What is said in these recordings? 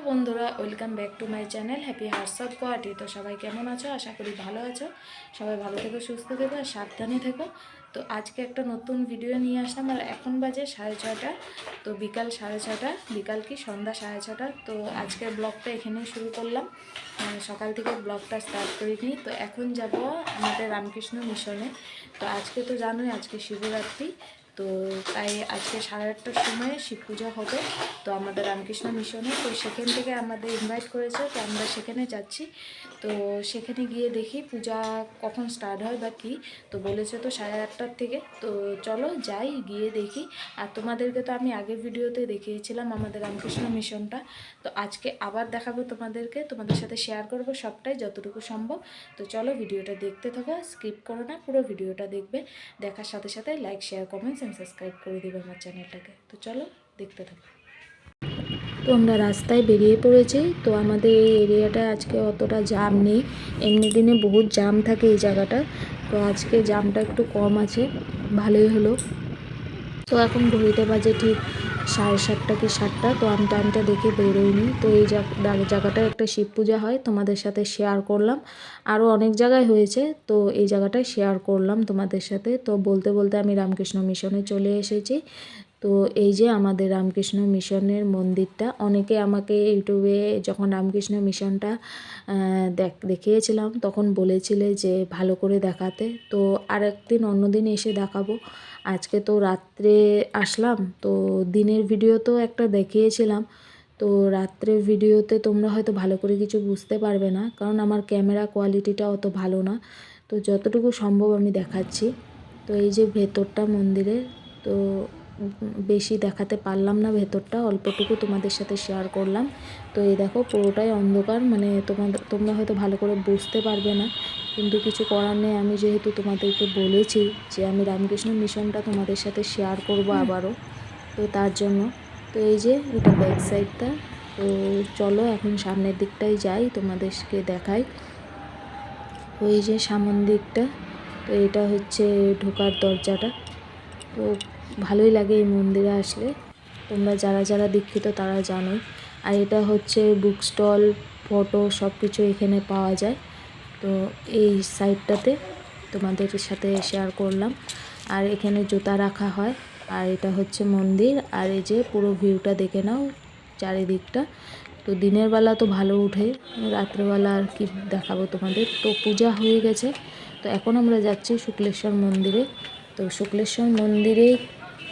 Hello বন্ধুরা, welcome back to my channel happy hearts of Guwahati. তো সবাই কেমন আছো? আশা করি ভালো আছো। সবাই ভালো থেকো, সুস্থ থেকো আর সাবধানে থেকো। তো আজকে একটা নতুন ভিডিও নিয়ে আসলাম আর এখন বাজে সাড়ে ছটা তো বিকাল সাড়ে ছটা বিকাল কি? সন্ধ্যা সাড়ে ছটা তো আজকের ব্লগটা এখানেই শুরু করলাম। সকাল থেকে ব্লগটা স্টার্ট করিনি। তো এখন যাব আমাদের রামকৃষ্ণ মিশনে। তো আজকে তো জানোই, আজকে শিবরাত্রি। তো তাই আজকে সাড়ে আটটার সময় শিব পূজা হবে। তো আমাদের রামকৃষ্ণ মিশনে তো সেখান থেকে আমাদের ইনভাইট করেছে, তো আমরা সেখানে যাচ্ছি। তো সেখানে গিয়ে দেখি পূজা কখন স্টার্ট হয় বা কী। তো বলেছে তো সাড়ে আটটার থেকে। তো চলো যাই, গিয়ে দেখি। আর তোমাদেরকে তো আমি আগের ভিডিওতে দেখিয়েছিলাম আমাদের রামকৃষ্ণ মিশনটা তো আজকে আবার দেখাবো তোমাদেরকে। তোমাদের সাথে শেয়ার করব সবটাই যতটুকু সম্ভব। তো চলো ভিডিওটা দেখতে থাকো স্কিপ করো না, পুরো ভিডিওটা দেখবে। দেখার সাথে সাথে like share comments and subscribe করে দেবে আমার চ্যানেলটাকে তো চলো, দেখতে থাকো। তো আমরা রাস্তায় বেরিয়ে পড়েছি। তো আমাদের এই এরিয়াটা আজকে অতটা জাম নেই। এমনি দিনে বহুত জাম থাকে এই জায়গাটা। তো আজকে জামটা একটু কম আছে। ভালোই হলো। তো এখন ঘড়িতে বাজে ঠিক সাড়ে সাতটা কি সাতটা? তো আমি টাইমটা দেখে বেরোইনি। তো এই জায়গা- জায়গাটায় একটা শিব পূজা হয়, তোমাদের সাথে শেয়ার করলাম। আরও অনেক জায়গায় হয়েছে, তো এই জায়গাটায় শেয়ার করলাম তোমাদের সাথে। তো বলতে বলতে আমি রামকৃষ্ণ মিশনে চলে এসেছি। তো এই যে আমাদের রামকৃষ্ণ মিশনের মন্দিরটা, অনেকে আমাকে ইউটিউবে যখন রামকৃষ্ণ মিশনটা দেখ দেখিয়েছিলাম, তখন বলেছিলে যে ভালো করে দেখাতে। তো আর একদিন অন্যদিন এসে দেখাবো। আজকে তো রাত্রে আসলাম, তো দিনের ভিডিও তো একটা দেখিয়েছিলাম। তো রাত্রের ভিডিওতে তোমরা হয়তো ভালো করে কিছু বুঝতে পারবে না, কারণ আমার ক্যামেরা কোয়ালিটিটা অত ভালো না। তো যতটুকু সম্ভব আমি দেখাচ্ছি। তো এই যে ভেতরটা মন্দিরে তো বেশি দেখাতে পারলাম না ভেতরটা অল্পটুকু তোমাদের সাথে শেয়ার করলাম। তো এই দেখো পুরোটাই অন্ধকার মানে তোমাদের তোমরা হয়তো ভালো করে বুঝতে পারবে না। কিন্তু কিছু করার নেই আমি যেহেতু তোমাদেরকে বলেছি যে আমি রামকৃষ্ণ মিশনটা তোমাদের সাথে শেয়ার করব আবারও তো তার জন্য। তো এই যে এটা ব্যাক সাইডটা তো চলো এখন সামনের দিকটাই যাই তোমাদেরকে দেখাই। ওই যে সামন দিকটা তো এটা হচ্ছে ঢোকার দরজাটা। তো ভালোই লাগে এই মন্দিরে আসলে। তোমরা যারা যারা দীক্ষিত তারা জানো আর এটা হচ্ছে বুক স্টল ফটো সব কিছু এখানে পাওয়া যায়। তো এই সাইডটাতে তোমাদের সাথে শেয়ার করলাম। আর এখানে জুতা রাখা হয়। আর এটা হচ্ছে মন্দির। আর এই যে পুরো ভিউটা দেখে নাও চারিদিকটা। তো দিনের বেলা তো ভালো উঠে রাত্রেবেলা আর কি দেখাবো তোমাদের। তো পূজা হয়ে গেছে। তো এখন আমরা যাচ্ছি শুক্লেশ্বর মন্দিরে। তো শুক্লেশ্বর মন্দিরে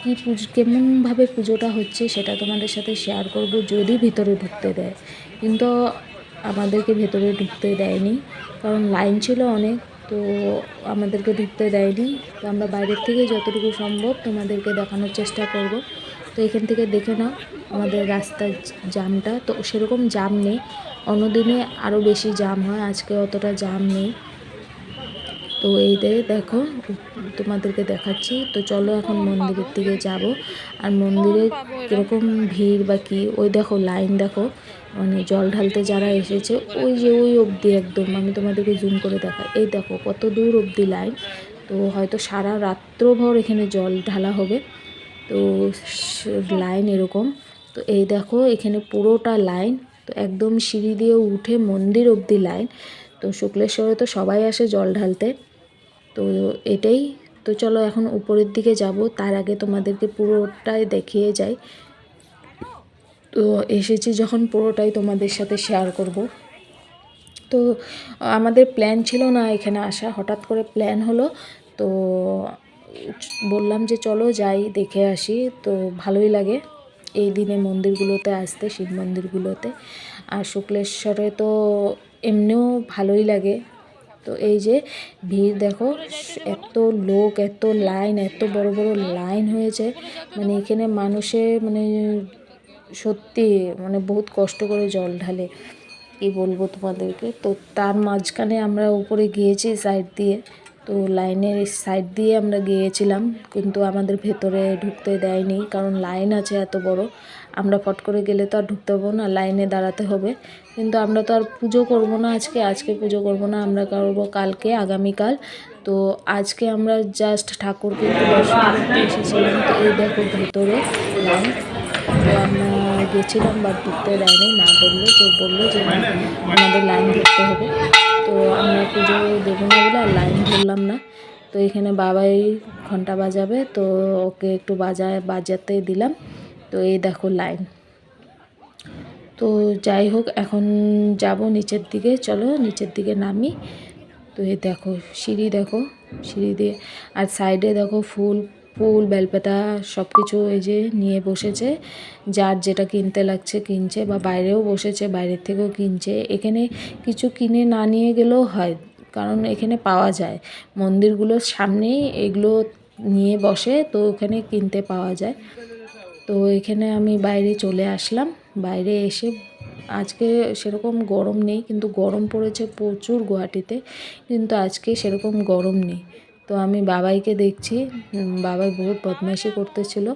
কী পুজো, কেমনভাবে পুজোটা হচ্ছে সেটা তোমাদের সাথে শেয়ার করব যদি ভিতরে ঢুকতে দেয়। কিন্তু আমাদেরকে ভেতরে ঢুকতে দেয়নি, কারণ লাইন ছিল অনেক, তো আমাদেরকে ঢুকতে দেয়নি। তো আমরা বাইরের থেকে যতটুকু সম্ভব তোমাদেরকে দেখানোর চেষ্টা করব। তো এখান থেকে দেখে নাও আমাদের রাস্তার জামটা। তো সেরকম জাম নেই। অন্যদিনে আরও বেশি জাম হয়, আজকে অতটা জাম নেই। তো এই দে, দেখো, তোমাদেরকে দেখাচ্ছি। তো চলো এখন মন্দিরের দিকে যাব। আর মন্দিরে কীরকম ভিড় বা কী, ওই দেখো, লাইন দেখো। মানে জল ঢালতে যারা এসেছে, ওই যে ওই অবধি একদম। আমি তোমাদেরকে জুম করে দেখাই। এই দেখো, কত দূর অবধি লাইন। তো হয়তো সারা রাত্রভর এখানে জল ঢালা হবে। তো লাইন এরকম। তো এই দেখো, এখানে পুরোটা লাইন। তো একদম সিঁড়ি দিয়ে উঠে মন্দির অবধি লাইন। তো শুক্লেশ্বরে তো সবাই আসে জল ঢালতে। তো এটাই। তো চলো এখন উপরের দিকে যাব, তার আগে তোমাদেরকে পুরোটাই দেখিয়ে যাই। তো এসেছি যখন পুরোটাই তোমাদের সাথে শেয়ার করব। তো আমাদের প্ল্যান ছিল না এখানে আসা, হঠাৎ করে প্ল্যান হলো। তো বললাম যে চলো যাই, দেখে আসি। তো ভালোই লাগে এই দিনে মন্দিরগুলোতে আসতে, শিব মন্দিরগুলোতে। আর শুক্লেশ্বরে তো এমনিও ভালোই লাগে। তো এই যে ভিড়, দেখো, এত লোক, এত লাইন, এত বড় বড় লাইন হয়েছে। মানে এখানে মানুষে মানে সত্যি মানে বহুত কষ্ট করে জল ঢালে, কি বলব তোমাদেরকে? তো তার মাঝখানে আমরা উপরে গিয়েছি সাইড দিয়ে, তো লাইনের সাইড দিয়ে আমরা গিয়েছিলাম, কিন্তু আমাদের ভেতরে ঢুকতে দেয়নি, কারণ লাইন আছে এত বড়। আমরা ফট করে গেলে তো আর ঢুকতে পারব না, লাইনে দাঁড়াতে হবে। কিন্তু আমরা তো আর পুজো করব না আজকে আজকে পুজো করব না, আমরা করব কালকে, আগামীকাল। তো আজকে আমরা জাস্ট ঠাকুরকে দর্শন করতে এসেছিলাম। তো এই দেখো ভেতরে লাইন তো আমরা গেছিলাম বা ঢুকতে দেয়নি। না বলল যে বলল যে আমাদের লাইন ধরতে হবে। তো আমরা পুজো দেবো না বলে আর লাইন ধরলাম না। তো এখানে বাবাই ঘণ্টা বাজাবে, তো ওকে একটু বাজায় বাজাতে দিলাম। তো এই দেখো লাইন তো যাই হোক, এখন যাব নিচের দিকে। চলো নিচের দিকে নামি। তো এ দেখো, সিঁড়ি দেখো, সিঁড়ি দিয়ে আর সাইডে দেখো ফুল ফুল, বেলপাতা সব কিছু এই যে নিয়ে বসেছে। যার যেটা কিনতে লাগছে কিনছে বা বাইরেও বসেছে, বাইরের থেকেও কিনছে। এখানে কিছু কিনে না নিয়ে গেলেও হয়, কারণ এখানে পাওয়া যায়। মন্দিরগুলোর সামনেই এগুলো নিয়ে বসে, তো ওখানে কিনতে পাওয়া যায়। তো এখানে আমি বাইরে চলে আসলাম। বাইরে এসে আজকে সেরকম গরম নেই, কিন্তু গরম পড়েছে প্রচুর গুয়াহাটিতে, কিন্তু আজকে সেরকম গরম নেই। তো আমি বাবাইকে দেখছি বাবাই বহুত বদমাইশি করতেছিল।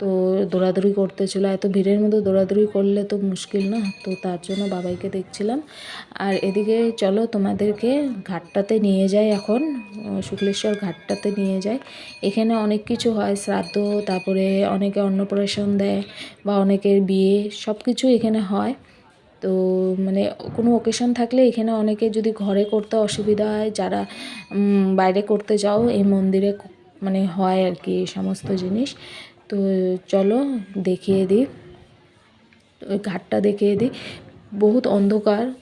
তো দৌড়াদৌড়ি করতেছিল এত ভিড়ের মধ্যে দৌড়াদৌড়ি করলে তো মুশকিল না? তো তার জন্য বাবাইকে দেখছিলাম। আর এদিকে চলো তোমাদেরকে ঘাটটাতে নিয়ে যাই এখন শুক্লেশ্বর ঘাটটাতে নিয়ে যাই। এখানে অনেক কিছু হয়, শ্রাদ্ধ, তারপরে অনেকে অন্নপ্রাশন দেয় বা অনেকের বিয়ে, সব কিছু এখানে হয়। তো মানে কোনো ওকেশন থাকলে এখানে অনেকে যদি ঘরে করতে অসুবিধা হয়, যারা বাইরে করতে যাও, এই মন্দিরে মানে হয় আর কি সমস্ত জিনিস। তো চলো দেখিয়ে দিই। ওই ঘাটটা দেখিয়ে দিই। বহুত অন্ধকার।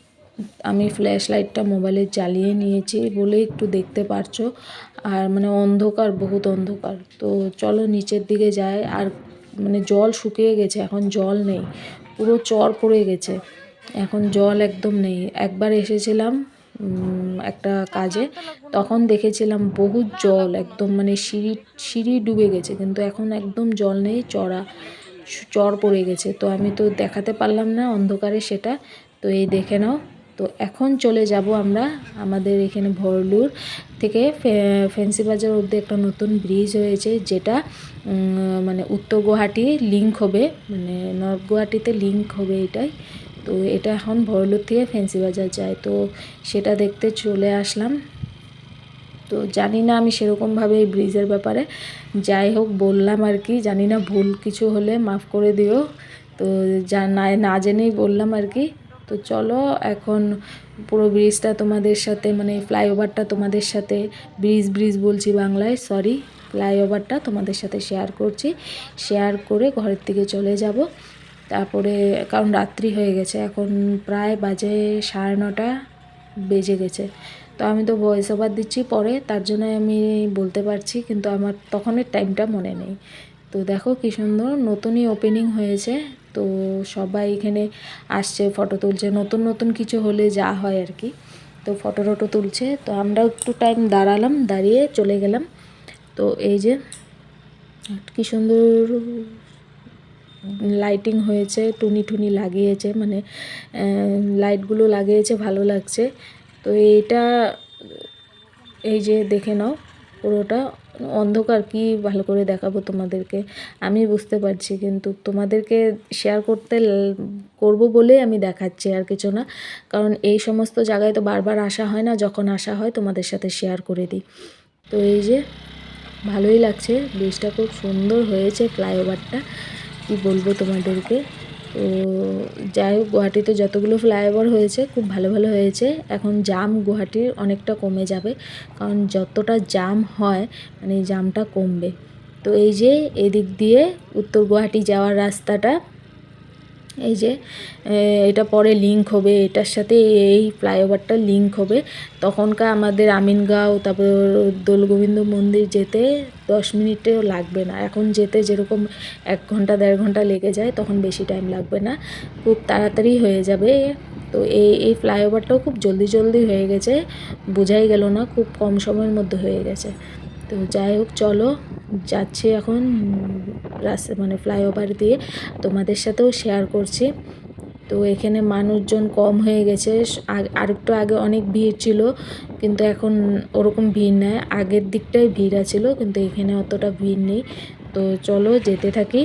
আমি ফ্ল্যাশ লাইটটা মোবাইলে জ্বালিয়ে নিয়েছি বলে একটু দেখতে পারছ। আর মানে অন্ধকার, বহুত অন্ধকার। তো চলো নিচের দিকে যায় আর মানে জল শুকিয়ে গেছে, এখন জল নেই। পুরো চর পড়ে গেছে। এখন জল একদম নেই। একবার এসেছিলাম একটা কাজে। তখন দেখেছিলাম বহুত জল, একদম মানে সিঁড়ি সিঁড়ি ডুবে গেছে, কিন্তু এখন একদম জল নেই, চড়া চর পড়ে গেছে। তো আমি তো দেখাতে পারলাম না, অন্ধকারে সেটা। তো এই দেখে নাও। তো এখন চলে যাব আমরা আমাদের এখানে ভরলুর থেকে। ফেন্সি বাজার অব্দি একটা নতুন ব্রিজ হয়েছে, যেটা মানে উত্তর গুয়াহাটি লিঙ্ক হবে মানে নর্থ গুয়াহাটিতে লিঙ্ক হবে এটাই। তো এটা এখন ভরলুর থেকে ফেন্সি বাজার যায়। তো সেটা দেখতে চলে আসলাম। তো জানি না আমি সেরকমভাবে এই ব্রিজের ব্যাপারে। যাই হোক, বললাম আর কি, জানি না ভুল কিছু হলে মাফ করে দিও। তো যা না জেনেই বললাম আর কি। তো চলো, এখন পুরো ব্রিজটা তোমাদের সাথে মানে ফ্লাইওভারটা তোমাদের সাথে, ব্রিজ ব্রিজ বলছি বাংলায় সরি ফ্লাইওভারটা তোমাদের সাথে শেয়ার করছি। শেয়ার করে ঘরের থেকে চলে যাব। তারপরে, কারণ রাত্রি হয়ে গেছে, এখন প্রায় বাজে সাড়ে নটা বেজে গেছে। তো আমি তো ভয়েস ওভার দিচ্ছি পরে, তার জন্য আমি বলতে পারছি, কিন্তু আমার তখনের টাইমটা মনে নেই। তো দেখো কী সুন্দর, নতুনই ওপেনিং হয়েছে। তো সবাই এখানে আসছে ফটো তুলছে, নতুন নতুন কিছু হলে যা হয় আর কি। তো ফটো টটো তুলছে, তো আমরাও একটু টাইম দাঁড়ালাম, দাঁড়িয়ে চলে গেলাম। তো এই যে, কী সুন্দর লাইটিং হয়েছে, টুনি টুনি লাগিয়েছে মানে লাইটগুলো লাগিয়েছে, ভালো লাগছে। তো এইটা, এই যে দেখে নাও পুরোটা, অন্ধকার কি ভালো করে দেখাবো তোমাদেরকে? আমি বুঝতে পারছি, কিন্তু তোমাদেরকে শেয়ার করতে করব বলেই আমি দেখাচ্ছি আর কিছু না। কারণ এই সমস্ত জায়গায় তো বারবার আসা হয় না, যখন আসা হয় তোমাদের সাথে শেয়ার করে দিই। তো এই যে, ভালোই লাগছে ব্রিজটা খুব সুন্দর হয়েছে ফ্লাইওভারটা কি বলব তোমাদেরকে? তো যাই হোক, গুয়াহাটিতে যতগুলো ফ্লাইওভার হয়েছে, খুব ভালো ভালো হয়েছে। এখন জাম গুয়াহাটির অনেকটা কমে যাবে, কারণ যতটা জাম হয় মানে জামটা কমবে। তো এই যে এদিক দিয়ে উত্তর গুয়াহাটি যাওয়ার রাস্তাটা এই যে এটা পরে লিংক হবে, এটার সাথে এই ফ্লাইওভারটা লিংক হবে। তখনকার আমাদের আমিনগাঁও তারপর দোলগোবিন্দ মন্দির যেতে দশ মিনিটেও লাগবে না। এখন যেতে যেরকম এক ঘণ্টা, দেড় ঘণ্টা লেগে যায়, তখন বেশি টাইম লাগবে না। খুব তাড়াতাড়ি হয়ে যাবে। তো এই এই ফ্লাইওভারটাও খুব জলদি জলদি হয়ে গেছে। বোঝাই গেল না, খুব কম সময়ের মধ্যে হয়ে গেছে। তো যাই হোক, চলো যাচ্ছি এখন রাস্তা মানে ফ্লাইওভার দিয়ে তোমাদের সাথেও শেয়ার করছি। তো এখানে মানুষজন কম হয়ে গেছে। আরেকটু আগে অনেক ভিড় ছিল, কিন্তু এখন ওরকম ভিড় নেই। আগের দিকটাই ভিড় আছিল, কিন্তু এখানে অতটা ভিড় নেই। তো চলো যেতে থাকি।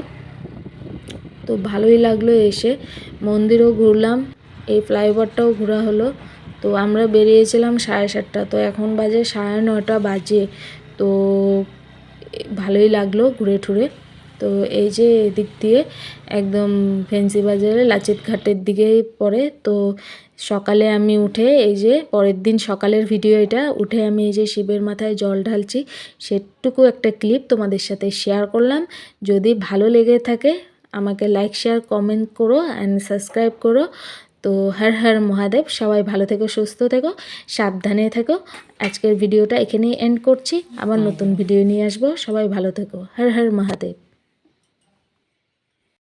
তো ভালোই লাগল এসে। মন্দিরও ঘুরলাম। এই ফ্লাইওভারটাও ঘোরা হলো। তো আমরা বেরিয়েছিলাম সাড়ে সাতটা। তো এখন বাজে সাড়ে নটা বাজে। তো ভালোই লাগল ঘুরে ঠুরে তো এই যে এদিক দিয়ে একদম ফেন্সি বাজারে লাচিত ঘাটের দিকেই পড়ে। তো সকালে আমি উঠে এই যে পরের দিন সকালের ভিডিও এটা, উঠে আমি এই যে শিবের মাথায় জল ঢালছি। সেটুকু একটা ক্লিপ তোমাদের সাথে শেয়ার করলাম। যদি ভালো লেগে থাকে, আমাকে লাইক শেয়ার কমেন্ট করো অ্যান্ড সাবস্ক্রাইব করো। তো হর হর মহাদেব সবাই ভালো থেকো সুস্থ থেকো সাবধানে থেকো। আজকের ভিডিওটা এখানেই এন্ড করছি। আবার নতুন ভিডিও নিয়ে আসব। সবাই ভালো থেকো। হর হর মহাদেব।